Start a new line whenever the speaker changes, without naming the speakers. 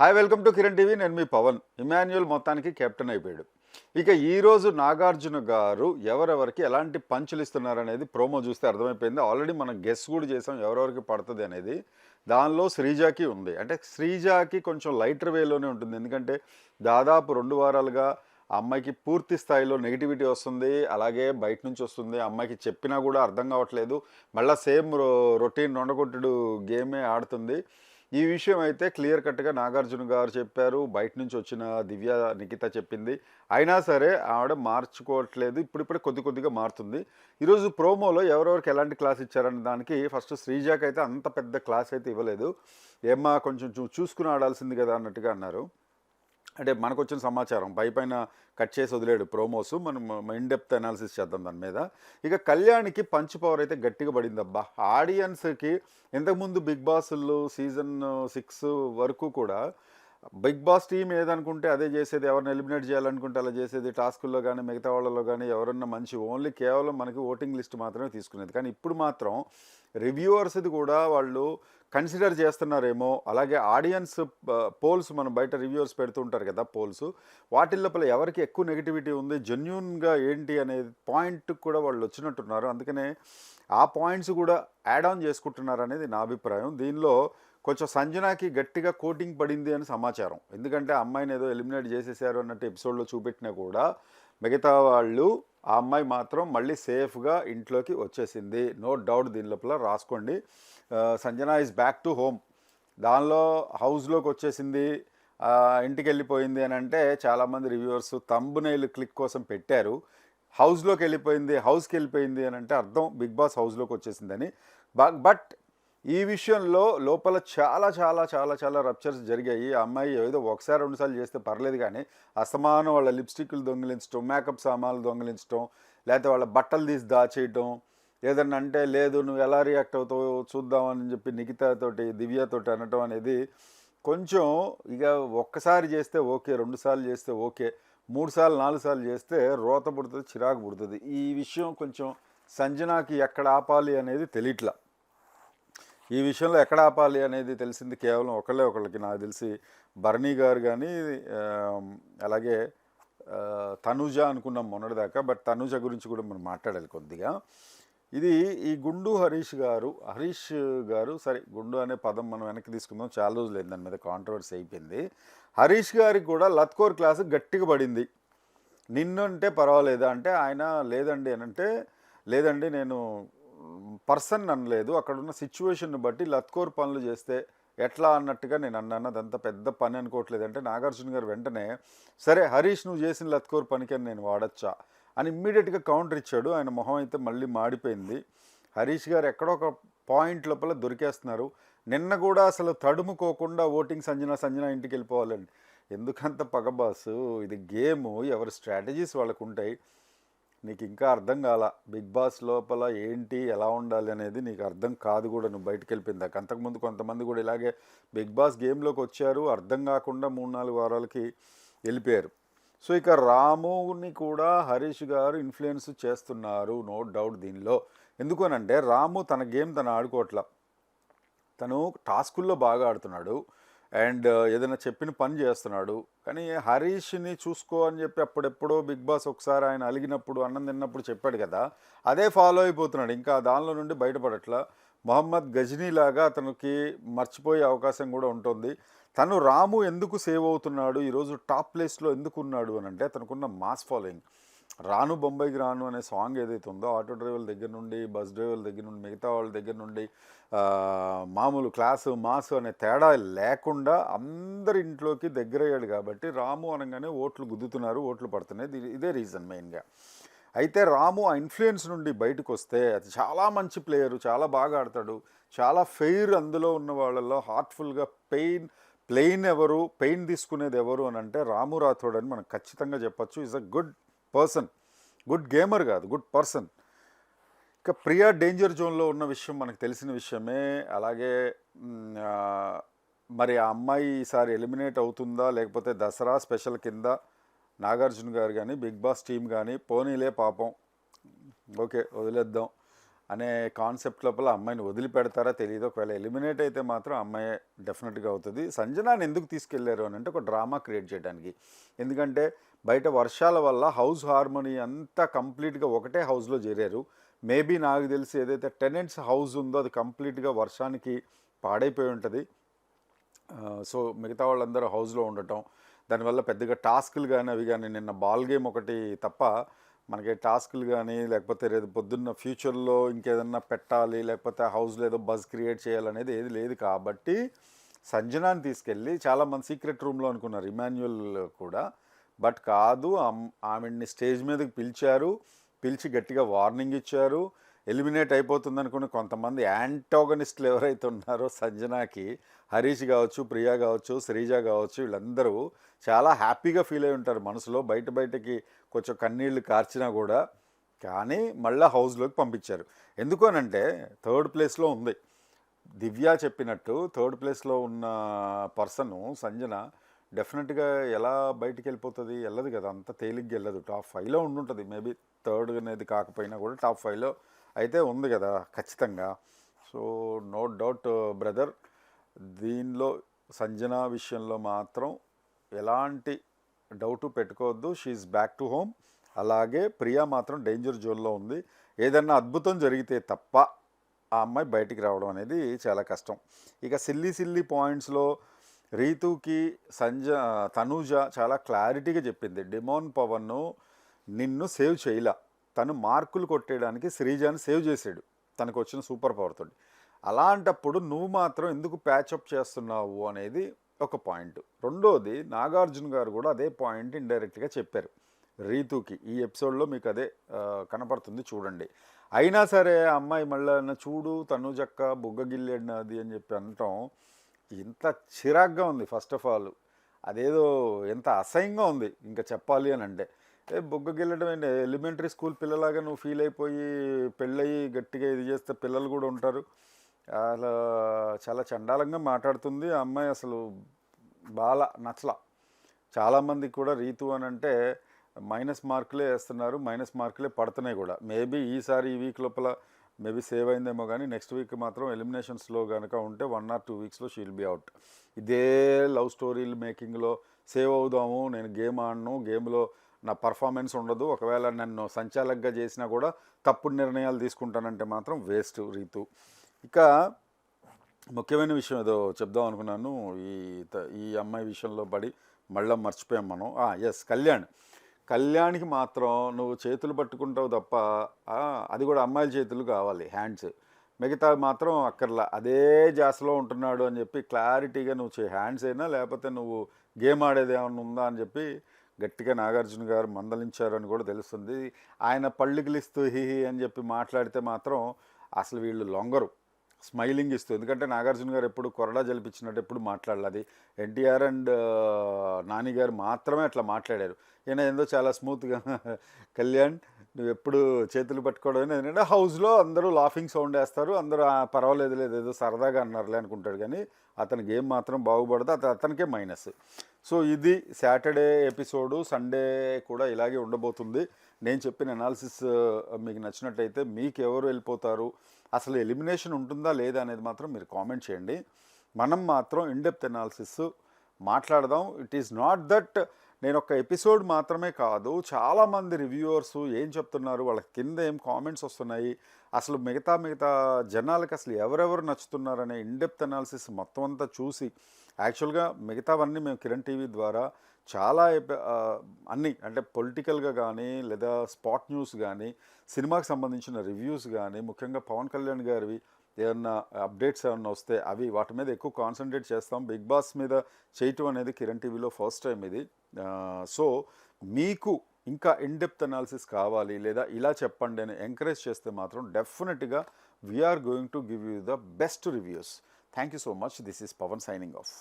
Hi welcome to Kiran TV. నేను మీ పవన్. ఇమాన్యుయల్ మొత్తానికి కెప్టెన్ అయిపోయాడు. ఇక ఈరోజు నాగార్జున గారు ఎవరెవరికి ఎలాంటి పంచులు ఇస్తున్నారు అనేది ప్రోమో చూస్తే అర్థమైపోయింది. ఆల్రెడీ మనం గెస్ కూడా చేసాం ఎవరెవరికి పడుతుంది అనేది. దానిలో శ్రీజాకి ఉంది. అంటే శ్రీజాకి కొంచెం లైటర్ వేలోనే ఉంటుంది. ఎందుకంటే దాదాపు రెండు వారాలుగా అమ్మాయికి పూర్తి స్థాయిలో నెగిటివిటీ వస్తుంది. అలాగే బయట నుంచి వస్తుంది. అమ్మాయికి చెప్పినా కూడా అర్థం కావట్లేదు. మళ్ళీ సేమ్ రొటీన్ నొండగొట్టుడు గేమే ఆడుతుంది. ఈ విషయం అయితే క్లియర్ కట్గా నాగార్జున గారు చెప్పారు. బయట నుంచి వచ్చిన దివ్య నిఖిత చెప్పింది. అయినా సరే ఆవిడ మార్చుకోవట్లేదు. ఇప్పుడిప్పుడే కొద్ది కొద్దిగా మారుతుంది. ఈరోజు ప్రోమోలో ఎవరెవరికి ఎలాంటి క్లాస్ ఇచ్చారనే దానికి ఫస్ట్ శ్రీజాకి అయితే అంత పెద్ద క్లాస్ అయితే ఇవ్వలేదు. ఏమ్మా కొంచెం చూ చూసుకుని ఆడాల్సింది కదా అన్నట్టుగా అన్నారు. అంటే మనకు వచ్చిన సమాచారం పై పైన కట్ చేసి వదిలేడు ప్రోమోస్ మనం ఇన్ డెప్త్ అనాలిసిస్ చేద్దాం దాని మీద. ఇక కళ్యాణ్కి పంచ్ పవర్ అయితే గట్టిగా పడింది అబ్బా ఆడియన్స్కి ఇంతకుముందు బిగ్ బాస్లు సీజన్ సిక్స్ వరకు కూడా బిగ్ బాస్ టీం ఏదనుకుంటే అదే చేసేది ఎవరిని ఎలిమినేట్ చేయాలనుకుంటే అలా చేసేది టాస్కుల్లో కానీ మిగతా వాళ్ళలో కానీ ఎవరన్నా మంచి ఓన్లీ కేవలం మనకి ఓటింగ్ లిస్ట్ మాత్రమే తీసుకునేది. కానీ ఇప్పుడు మాత్రం రివ్యూవర్స్ది కూడా వాళ్ళు కన్సిడర్ చేస్తున్నారేమో అలాగే ఆడియన్స్ పోల్స్ మనం బయట రివ్యూవర్స్ పెడుతుంటారు కదా పోల్స్ వాటి లోపల ఎవరికి ఎక్కువ నెగిటివిటీ ఉంది జెన్యున్గా ఏంటి అనే పాయింట్ కూడా వాళ్ళు వచ్చినట్టున్నారు. అందుకనే ఆ పాయింట్స్ కూడా యాడ్ ఆన్ చేసుకుంటున్నారు అనేది నా అభిప్రాయం. దీనిలో కొంచెం సంజనాకి గట్టిగా కోటింగ్ పడింది అని సమాచారం. ఎందుకంటే అమ్మాయిని ఏదో ఎలిమినేట్ చేసేసారు అన్నట్టు ఎపిసోడ్లో చూపెట్టినా కూడా మిగతా వాళ్ళు ఆ అమ్మాయి మాత్రం మళ్ళీ సేఫ్గా ఇంట్లోకి వచ్చేసింది. నో డౌట్ దీని లోపల రాసుకోండి. Sanjana is back to home దానిలో హౌస్లోకి వచ్చేసింది. ఇంటికి వెళ్ళిపోయింది అని అంటే చాలామంది రివ్యూవర్స్ తంబునైల్ క్లిక్ కోసం పెట్టారు. హౌస్లోకి వెళ్ళిపోయింది హౌస్కి వెళ్ళిపోయింది అని అంటే అర్థం బిగ్ బాస్ హౌస్లోకి వచ్చేసిందని బట్ ఈ విషయంలో లోపల చాలా చాలా చాలా చాలా రప్చర్స్ జరిగాయి. ఆ అమ్మాయి ఏదో ఒకసారి రెండుసార్లు చేస్తే పర్లేదు కానీ అసమానం వాళ్ళ లిప్స్టిక్లు దొంగిలించడం మేకప్ సామాన్లు దొంగిలించడం లేకపోతే వాళ్ళ బట్టలు తీసి దాచేయటం ఏదన్నా అంటే లేదు నువ్వు ఎలా రియాక్ట్ అవుతావో చూద్దామని చెప్పి నిఖితతోటి దివ్యతోటి అనటం అనేది కొంచెం ఇక ఒక్కసారి చేస్తే ఓకే రెండుసార్లు చేస్తే ఓకే. మూడు సార్లు నాలుగు సార్లు చేస్తే రోత పుడుతుంది చిరాకు పుడుతుంది. ఈ విషయం కొంచెం సంజనాకి ఎక్కడ ఆపాలి అనేది తెలియట్లా. ఈ విషయంలో ఎక్కడ ఆపాలి అనేది తెలిసింది కేవలం ఒకళ్ళే ఒకళ్ళకి. నాకు తెలిసి భరణి గారు కానీ అలాగే తనుజ అనుకున్నాం మొన్నటిదాకా. బట్ తనుజ గురించి కూడా మనం మాట్లాడాలి కొద్దిగా. ఇది ఈ గుండు హరీష్ గారు హరీష్ గారు సరే గుండు అనే పదం మనం వెనక్కి తీసుకుందాం. చాలా రోజులు అయింది దాని మీద కాంట్రవర్సీ అయిపోయింది. హరీష్ గారికి కూడా లత్కోర్ క్లాసు గట్టిగా పడింది. నిన్నంటే పర్వాలేదా అంటే ఆయన లేదండి అని అంటే లేదండి నేను పర్సన్ అనలేదు అక్కడ ఉన్న సిచ్యువేషన్ని బట్టి లత్కోర్ పనులు చేస్తే ఎట్లా అన్నట్టుగా నేను అన్నాను. అదంతా పెద్ద పని అనుకోవట్లేదు అంటే నాగార్జున గారు వెంటనే సరే హరీష్ నువ్వు చేసిన లత్కోర్ పనికని నేను వాడచ్చా? అని ఇమ్మీడియట్గా కౌంటర్ ఇచ్చాడు. ఆయన మొహం అయితే మళ్ళీ మాడిపోయింది. హరీష్ గారు ఎక్కడో ఒక పాయింట్ లోపల దొరికేస్తున్నారు. నిన్న కూడా అసలు తడుముకోకుండా ఓటింగ్ సంజన సంజన ఇంటికి వెళ్ళిపోవాలండి ఎందుకంత పగబాసు ఇది గేము ఎవరి స్ట్రాటజీస్ వాళ్ళకు ఉంటాయి నీకు ఇంకా అర్థం కాల బిగ్ బాస్ లోపల ఏంటి ఎలా ఉండాలి అనేది నీకు అర్థం కాదు కూడా నువ్వు బయటకు వెళ్ళిపోయిందాక. అంతకుముందు కొంతమంది కూడా ఇలాగే బిగ్ బాస్ గేమ్లోకి వచ్చారు. అర్థం కాకుండా మూడు నాలుగు వారాలకి వెళ్ళిపోయారు. సో ఇక రాముని కూడా హరీష్ గారు ఇన్ఫ్లుయెన్స్ చేస్తున్నారు నో డౌట్ దీనిలో. ఎందుకనంటే రాము తన గేమ్ తను ఆడుకోవట్లా. తను టాస్కుల్లో బాగా ఆడుతున్నాడు. అండ్ uh, ఏదైనా చెప్పిన పని చేస్తున్నాడు. కానీ హరీష్ని చూసుకో అని చెప్పి అప్పుడెప్పుడో బిగ్ బాస్ ఒకసారి ఆయన అలిగినప్పుడు అన్నం తిన్నప్పుడు చెప్పాడు కదా. అదే ఫాలో అయిపోతున్నాడు. ఇంకా దానిలో నుండి బయటపడట్లా. మొహమ్మద్ గజనీ లాగా అతనికి మర్చిపోయే అవకాశం కూడా ఉంటుంది. తను రాము ఎందుకు సేవ్ అవుతున్నాడు? ఈరోజు టాప్ ప్లేస్లో ఎందుకు ఉన్నాడు అని అంటే తనకున్న మాస్ ఫాలోయింగ్. రాను బొంబాయికి రాను అనే సాంగ్ ఏదైతే ఉందో ఆటో డ్రైవర్ల దగ్గర నుండి బస్ డ్రైవర్ల దగ్గర నుండి మిగతా వాళ్ళ దగ్గర నుండి మామూలు క్లాసు మాసు అనే తేడా లేకుండా అందరి ఇంట్లోకి దగ్గరయ్యాడు కాబట్టి రాము అనగానే ఓట్లు గుద్దుతున్నారు ఓట్లు పడుతున్నాయి. ఇదే రీజన్ మెయిన్గా. అయితే రాము ఆ ఇన్ఫ్లుయెన్స్ నుండి బయటకు వస్తే అది చాలా మంచి ప్లేయరు చాలా బాగా ఆడతాడు. చాలా ఫెయిర్ అందులో ఉన్న వాళ్ళల్లో హార్ట్ఫుల్గా పెయిన్ ప్లెయిన్ ఎవరు పెయిన్ తీసుకునేది ఎవరు అని అంటే రాము రాథోడ్ అని మనం ఖచ్చితంగా చెప్పొచ్చు. Is a good person good gamer కాదు గుడ్ పర్సన్ ఇక ప్రియా డేంజర్ జోన్లో ఉన్న విషయం మనకు తెలిసిన విషయమే. అలాగే మరి ఆ అమ్మాయి ఈసారి ఎలిమినేట్ అవుతుందా లేకపోతే దసరా స్పెషల్ కింద నాగార్జున గారు కానీ బిగ్ బాస్ టీం కానీ పోనీలే పాపం. ఓకే వదిలేద్దాం. అనే కాన్సెప్ట్ లోపల అమ్మాయిని వదిలిపెడతారా తెలియదు ఒకవేళ ఎలిమినేట్ అయితే మాత్రం అమ్మాయి డెఫినెట్గా అవుతుంది. సంజనాన్ని ఎందుకు తీసుకెళ్ళారు అని అంటే ఒక డ్రామా క్రియేట్ చేయడానికి. ఎందుకంటే బయట వర్షాల వల్ల హౌస్ హార్మోనీ అంతా కంప్లీట్గా ఒకటే హౌస్లో చేరారు. మేబీ నాకు తెలిసి ఏదైతే టెనెంట్స్ హౌస్ ఉందో అది కంప్లీట్గా వర్షానికి పాడైపోయి ఉంటుంది. సో మిగతా వాళ్ళందరూ హౌస్లో ఉండటం. దానివల్ల పెద్దగా టాస్క్లు కానీ అవి కానీ నిన్న బాల్ గేమ్ ఒకటి తప్ప మనకి టాస్క్లు కానీ లేకపోతే రేపు పొద్దున్న ఫ్యూచర్లో ఇంకేదన్నా పెట్టాలి లేకపోతే హౌస్లో ఏదో బజ్ క్రియేట్ చేయాలనేది ఏది లేదు కాబట్టి సంజనాని తీసుకెళ్ళి చాలామంది సీక్రెట్ రూమ్లో అనుకున్నారు ఇమాన్యువల్ కూడా. బట్ కాదు ఆమెని స్టేజ్ మీదకి పిలిచారు పిలిచి గట్టిగా వార్నింగ్ ఇచ్చారు. ఎలిమినేట్ అయిపోతుంది అనుకుని కొంతమంది యాంటాగనిస్టులు ఎవరైతే ఉన్నారో సంజనాకి హరీష్ కావచ్చు ప్రియా కావచ్చు శ్రీజ కావచ్చు వీళ్ళందరూ చాలా హ్యాపీగా ఫీల్ అయి ఉంటారు మనసులో. బయట బయటకి కొంచెం కన్నీళ్ళు కార్చినా కూడా కానీ మళ్ళీ హౌస్లోకి పంపించారు. ఎందుకు అనంటే థర్డ్ ప్లేస్లో ఉంది. దివ్య చెప్పినట్టు థర్డ్ ప్లేస్లో ఉన్న పర్సన్ సంజన డెఫినెట్గా ఎలా బయటికి వెళ్ళిపోతుంది? వెళ్ళదు కదా అంత తేలిగ్గా వెళ్ళదు. టాప్ ఫైవ్లో ఉండుంటుంది. మేబీ థర్డ్ అనేది కాకపోయినా కూడా టాప్ ఫైవ్లో అయితే ఉంది కదా ఖచ్చితంగా. సో నో డౌట్ బ్రదర్ దీనిలో సంజన విషయంలో మాత్రం ఎలాంటి డౌట్ పెట్టుకోవద్దు. షీఈ్ బ్యాక్ టు హోమ్ అలాగే ప్రియా మాత్రం డేంజర్ జోన్లో ఉంది. ఏదన్నా అద్భుతం జరిగితే తప్ప ఆ అమ్మాయి బయటికి రావడం అనేది చాలా కష్టం. ఇక సిల్లీ సిల్లీ పాయింట్స్లో రీతుకి సంజ తనూజ చాలా క్లారిటీగా చెప్పింది. డిమోన్ పవన్ను నిన్ను సేవ్ చేయలా. తను మార్కులు కొట్టేయడానికి శ్రీజాని సేవ్ చేసాడు తనకు వచ్చిన సూపర్ పవర్తో అలాంటప్పుడు నువ్వు మాత్రం ఎందుకు ప్యాచప్ చేస్తున్నావు అనేది ఒక పాయింట్. రెండోది నాగార్జున గారు కూడా అదే పాయింట్ ఇండైరెక్ట్గా చెప్పారు. రీతుకి ఈ ఎపిసోడ్లో మీకు అదే కనపడుతుంది చూడండి. అయినా సరే ఆ అమ్మాయి మళ్ళీ చూడు చూడు తనుజక్క బుగ్గగిల్లేడినది అని చెప్పి అనటం ఇంత చిరాగ్గా ఉంది ఫస్ట్ ఆఫ్ ఆల్. అదేదో ఎంత అసహ్యంగా ఉంది ఇంకా చెప్పాలి అని అంటే. ఏ బుగ్గగిల్లడం ఏంటి? ఎలిమెంటరీ స్కూల్ పిల్లలాగా నువ్వు ఫీల్ అయిపోయి పెళ్ళయి గట్టిగా ఇది చేస్తే పిల్లలు కూడా ఉంటారు. అలా చాలా చండాలంగా మాట్లాడుతుంది. ఆ అమ్మాయి అసలు బాల నచ్చల చాలామందికి కూడా రీతు అని అంటే మైనస్ మార్కులే వేస్తున్నారు. మైనస్ మార్కులే పడుతున్నాయి కూడా. మేబీ ఈసారి ఈ వీక్ లోపల మేబీ సేవ్ అయిందేమో కానీ నెక్స్ట్ వీక్ మాత్రం ఎలిమినేషన్స్లో కనుక ఉంటే వన్ ఆర్ టూ వీక్స్లో షీల్ బి అవుట్. ఇదే లవ్ స్టోరీలు మేకింగ్లో సేవ్ అవుదాము. నేను గేమ్ ఆడను. గేమ్లో నా పర్ఫార్మెన్స్ ఉండదు. ఒకవేళ నన్ను సంచాలకుగా చేసినా కూడా తప్పుడు నిర్ణయాలు తీసుకుంటానంటే మాత్రం వేస్ట్ రీతు. ఇక ముఖ్యమైన విషయం ఏదో చెప్దాం అనుకున్నాను. ఈ త- ఈ అమ్మాయి విషయంలో పడి మళ్ళీ మర్చిపోయాం మనం. ఎస్ కళ్యాణ్. కళ్యాణ్కి మాత్రం నువ్వు చేతులు పట్టుకుంటావు తప్ప అది కూడా అమ్మాయిల చేతులు కావాలి హ్యాండ్స్ మిగతా మాత్రం అక్కర్లా. అదే జాసలో ఉంటున్నాడు అని చెప్పి క్లారిటీగా నువ్వు చే హ్యాండ్స్ అయినా లేకపోతే నువ్వు గేమ్ ఆడేది ఏమైనా ఉందా అని చెప్పి గట్టిగా నాగార్జున గారు మందలించారని కూడా తెలుస్తుంది. ఆయన పళ్ళు గిలిస్తూ హిహి అని చెప్పి మాట్లాడితే మాత్రం అసలు వీళ్ళు లొంగరు. స్మైలింగ్ ఇస్తూ. ఎందుకంటే నాగార్జున గారు ఎప్పుడు కొరడా జలిపించినట్టు ఎప్పుడు మాట్లాడలేదు. ఎన్టీఆర్ అండ్ నాని గారు మాత్రమే అట్లా మాట్లాడారు. ఈయన ఏందో చాలా స్మూత్గా కళ్యాణ్ నువ్వు ఎప్పుడు చేతులు పట్టుకోవడం ఏంటంటే హౌస్లో అందరూ లాఫింగ్ సౌండ్ వేస్తారు. అందరూ "ఆ, పర్వాలేదు లేదు ఏదో సరదాగా అన్నారులే అనుకుంటాడు కానీ అతని గేమ్ మాత్రం బాగుపడదు. అతను అతనికే మైనస్. సో ఇది సాటర్డే ఎపిసోడు సండే కూడా ఇలాగే ఉండబోతుంది. నేను చెప్పిన అనాలిసిస్ మీకు నచ్చినట్టయితే మీకు ఎవరు వెళ్ళిపోతారు? అసలు ఎలిమినేషన్ ఉంటుందా లేదా అనేది మాత్రం మీరు కామెంట్ చేయండి. మనం మాత్రం ఇన్డెప్త్ అనాలిసిస్ మాట్లాడదాం. ఇట్ ఈస్ నాట్ దట్ నేను ఒక ఎపిసోడ్ మాత్రమే కాదు చాలామంది రివ్యూవర్స్ ఏం చెప్తున్నారు? వాళ్ళ కింద ఏం కామెంట్స్ వస్తున్నాయి? అసలు మిగతా మిగతా జనాలకు అసలు ఎవరెవరు నచ్చుతున్నారనే ఇన్డెప్త్ అనాలిసిస్ మొత్తం అంతా చూసి యాక్చువల్గా మిగతావన్నీ మేము కిరణ్ టీవీ ద్వారా చాలా అన్నీ అన్ని అంటే పొలిటికల్గా కానీ లేదా స్పాట్ న్యూస్ కానీ సినిమాకి సంబంధించిన రివ్యూస్ కానీ ముఖ్యంగా పవన్ కళ్యాణ్ గారివి ఏమన్నా అప్డేట్స్ ఏమన్నా వస్తే అవి వాటి మీద ఎక్కువ కాన్సన్ట్రేట్ చేస్తాం. బిగ్ బాస్ మీద చేయటం అనేది కిరణ్ టీవీలో ఫస్ట్ టైం ఇది. సో మీకు ఇంకా ఇన్డెప్త్ అనాలిసిస్ కావాలి లేదా ఇలా చెప్పండి అని ఎంకరేజ్ చేస్తే మాత్రం డెఫినెట్గా we are going to give you the best reviews. Thank you so much. This is Pavan signing off.